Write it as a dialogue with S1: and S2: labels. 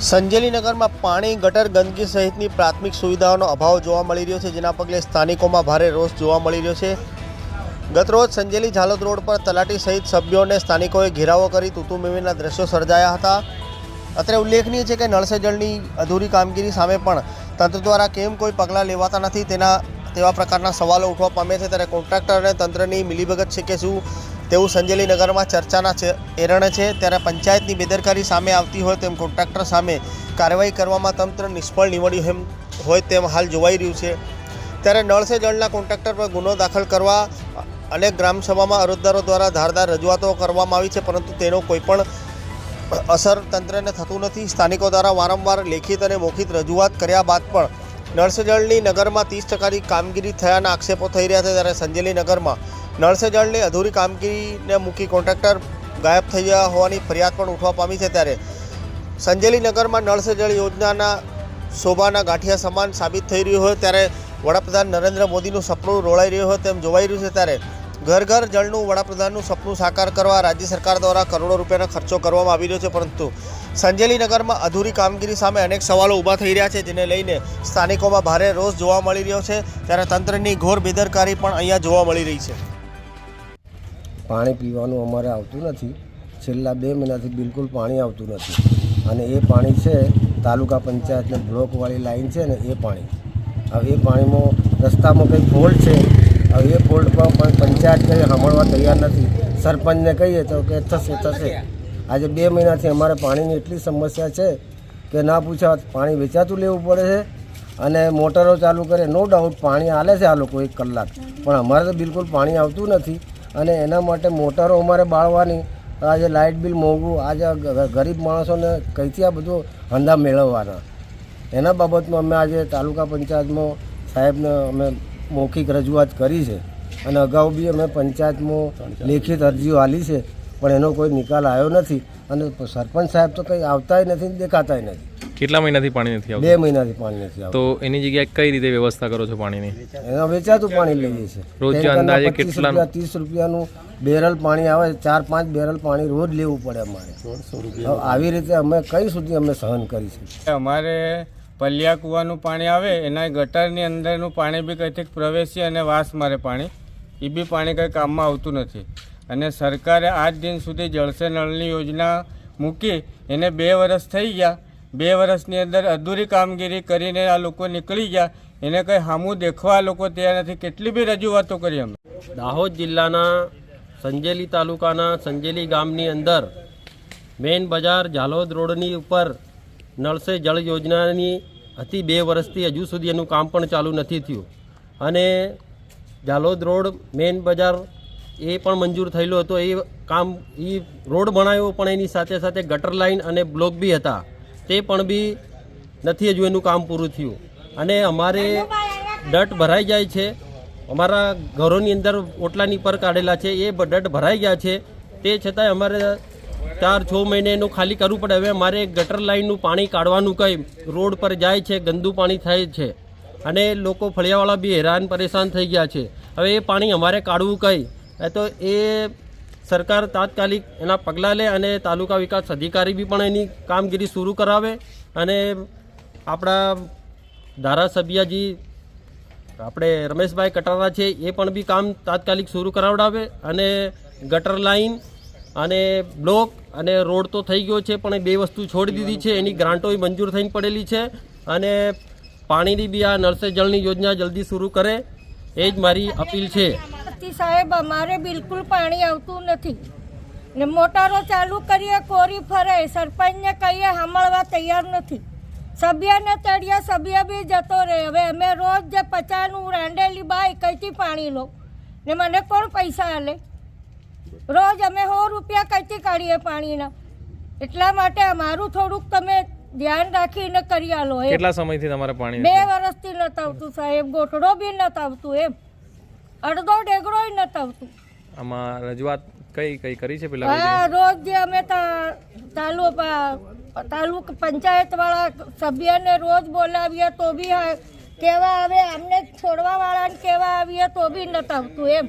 S1: સંજેલીનગરમાં પાણી, ગટર, ગંદકી સહિતની પ્રાથમિક સુવિધાઓનો અભાવ જોવા મળી રહ્યો છે, જેના પગલે સ્થાનિકોમાં ભારે રોષ જોવા મળી રહ્યો છે. ગતરોજ સંજેલી ઝાલોદ રોડ પર તલાટી સહિત સભ્યોને સ્થાનિકોએ ઘેરાવો કરી તૂતુ મેમીના દ્રશ્યો સર્જાયા હતા. અત્રે ઉલ્લેખનીય છે કે નળસેજળની અધૂરી કામગીરી સામે પણ તંત્ર દ્વારા કેમ કોઈ પગલાં લેવાતા નથી તેના, તેવા પ્રકારના સવાલો ઉઠવા પામે છે. ત્યારે કોન્ટ્રાક્ટર અને તંત્રની મિલીભગત છે કે શું તેવું સંજેલી નગરમાં ચર્ચાના એરણે છે, ત્યારે પંચાયતની બેદરકારી સામે આવતી હોય તેમ કોન્ટ્રાક્ટર સામે કાર્યવાહી કરવામાં તંત્ર નિષ્ફળ નીવડ્યું એમ હોય તેમ હાલ જોવાઈ રહ્યું છે. ત્યારે નળ સે જળના કોન્ટ્રાક્ટર પર ગુનો દાખલ કરવા અનેક ગ્રામસભામાં અરજદારો દ્વારા ધારદાર રજૂઆતો કરવામાં આવી છે, પરંતુ તેનો કોઈ પણ અસર તંત્રને થતું નથી. સ્થાનિકો દ્વારા વારંવાર લેખિત અને મૌખિત રજૂઆત કર્યા બાદ પણ નળ સે જળની નગરમાં ત્રીસ ટકાની કામગીરી થયાના આક્ષેપો થઈ રહ્યા છે, ત્યારે સંજેલી નગરમાં નળ જળની અધૂરી કામગીરીને મૂકી કોન્ટ્રાક્ટર ગાયબ થઈ ગયા હોવાની ફરિયાદ પણ ઉઠવા પામી છે ત્યારે સંજેલી નગરમાં નળ સે યોજનાના શોભાના ગાંઠિયા સમાન સાબિત થઈ રહ્યું હોય ત્યારે વડાપ્રધાન નરેન્દ્ર મોદીનું સપનું રોળાઈ રહ્યું હોય તેમ જોવાઈ રહ્યું છે ત્યારે ઘર ઘર જળનું વડાપ્રધાનનું સપનું સાકાર કરવા રાજ્ય સરકાર દ્વારા કરોડો રૂપિયાનો ખર્ચો કરવામાં આવી રહ્યો છે. પરંતુ સંજેલી નગરમાં અધૂરી કામગીરી સામે અનેક સવાલો ઊભા થઈ રહ્યા છે, જેને લઈને સ્થાનિકોમાં ભારે રોષ જોવા મળી રહ્યો છે. ત્યારે તંત્રની ઘોર બેદરકારી પણ અહીંયા જોવા મળી રહી છે.
S2: પાણી પીવાનું અમારે આવતું નથી. છેલ્લા બે મહિનાથી બિલકુલ પાણી આવતું નથી. અને એ પાણી છે, તાલુકા પંચાયતને બ્લોકવાળી લાઈન છે ને એ પાણી. હવે એ પાણીમાં રસ્તામાં કંઈ ફોલ્ટ છે? હવે એ ફોલ્ટમાં પણ પંચાયત કંઈ સાંભળવા તૈયાર નથી. સરપંચને કહીએ તો કે થશે થશે. આજે બે મહિનાથી અમારે પાણીની એટલી સમસ્યા છે કે ના પૂછા પાણી વેચાતું લેવું પડે છે અને મોટરો ચાલુ કરે. નો ડાઉટ પાણી આલે છે આ લોકો એક કલાક. પણ અમારે તો બિલકુલ પાણી આવતું નથી. અને એના માટે મોટરો અમારે બાળવાની આજે લાઇટ બિલ મોંઘું, આજે ગરીબ માણસોને કંઈથી આ બધું ધંધા મેળવવાના? એના બાબતમાં અમે આજે તાલુકા પંચાયતમાં સાહેબને અમે મૌખિક રજૂઆત કરી છે અને અગાઉ બી અમે પંચાયતમાં લેખિત અરજીઓ આલી છે, પણ એનો કોઈ નિકાલ આવ્યો નથી અને સરપંચ સાહેબ તો કંઈ આવતાય નથી દેખાતાય નથી.
S3: કેટલા મહિનાથી પાણી નથી આવતું?
S2: બે મહિનાથી પાણી નથી આવતું.
S3: તો એની જગ્યાએ કઈ રીતે વ્યવસ્થા કરો છો પાણીની?
S2: એના વેચાતું પાણી લઈએ છે
S3: રોજ અંદાજે
S2: 25
S3: કેટલાનું?
S2: રૂપિયા ત્રીસ રૂપિયાનું બેરલ પાણી આવે ચાર પાંચ બેરલ પાણી રોજ લેવું પડે અમારે. આવી રીતે અમે કઈ સુધી અમે સહન કરી શકીએ?
S4: અમારે પલિયા કૂવાનું પાણી આવે એના ગટરની અંદરનું પાણી બી કંઈથી પ્રવેશી અને વાસ મારે પાણી. એ બી પાણી કંઈ કામમાં આવતું નથી. અને સરકારે આજ દિન સુધી જળસે નળની યોજના મૂકી એને બે વર્ષ થઈ ગયા બે વર્ષની અંદર અધૂરી કામગીરી કરીને આ લોકો નીકળી ગયા. એને કંઈ સામું દેખવા લોકો તૈયાર નથી. કેટલી બી રજૂઆતો કરી અમે.
S5: દાહોદ જિલ્લાના સંજેલી તાલુકાના સંજેલી ગામની અંદર મેન બજાર ઝાલોદ રોડની ઉપર નળસે જળ યોજનાની હતી બે વર્ષથી હજુ સુધી એનું કામ પણ ચાલુ નથી થયું. અને ઝાલોદ રોડ મેન બજાર એ પણ મંજૂર થયેલો હતો. એ કામ, એ રોડ બનાવ્યો પણ એની સાથે સાથે ગટર લાઇન અને બ્લોક બી હતા. તે પણ બી નથી હજુ એનું કામ પૂરું થયું. અને અમારે ડટ ભરાઈ જાય છે. અમારા ઘરોની અંદર ઓટલાની પર કાઢેલા છે. એ ડટ ભરાઈ ગયા છે. તે છતાંય અમારે ચાર, છ મહિને એનું ખાલી કરવું પડે. હવે અમારે ગટર લાઇનનું પાણી કાઢવાનું કંઈ રોડ પર જાય છે, ગંદુ પાણી થાય છે. અને લોકો ફળિયાવાળા બી હેરાન પરેશાન થઈ ગયા છે. હવે એ પાણી અમારે કાઢવું કંઈ? એ તો એ સરકાર તાત્કાલિક એના પગલાં લે અને તાલુકા વિકાસ અધિકારી બી પણ એની કામગીરી શરૂ કરાવે અને આપણા ધારાસભ્યજી, આપણે રમેશભાઈ કટારા છે, એ પણ બી કામ તાત્કાલિક શરૂ કરાવડાવે અને ગટર લાઈન અને બ્લોક અને રોડ તો થઈ ગયો છે, પણ એ બે વસ્તુ છોડી દીધી છે, એની ગ્રાન્ટો મંજૂર થઈને પડેલી છે અને પાણીની બી આ નળસે જળની યોજના જલ્દી શરૂ કરે, એ જ મારી અપીલ છે.
S6: નથી સાહેબ અમારે બિલકુલ પાણી આવતું નથી. ને મોટરો ચાલુ કરીએ કોરી ફરે સરપંચને કહીએ સાંભળવા તૈયાર નથી. સભ્યને તળિયા સભ્ય બી જતો રહે. હવે અમે રોજ જે પચાનું રાંડેલી બાય કઈથી પાણી લો? ને મને કોણ પૈસા આલે? રોજ અમે સો રૂપિયા કઈથી કાઢીએ પાણીના? એટલા માટે અમારું થોડુંક તમે ધ્યાન રાખીને કરી આલો
S3: કેટલા સમયથી તમારે પાણી
S6: બે વર્ષથી નત આવતું સાહેબ. ગોઠડો બી નત આવતું એમ. અડધો ડેગડોય નત આવતું.
S3: આમાં રજૂઆત કઈ કઈ કરી છે પેલા
S6: હા રોજ જે અમે તાલુ તાલુક પંચાયત વાળા સભ્યને રોજ બોલાવીએ તો બી કેવા આવે અમને છોડવા વાળાને કેવા આવીએ તો બી નત આવતું એમ.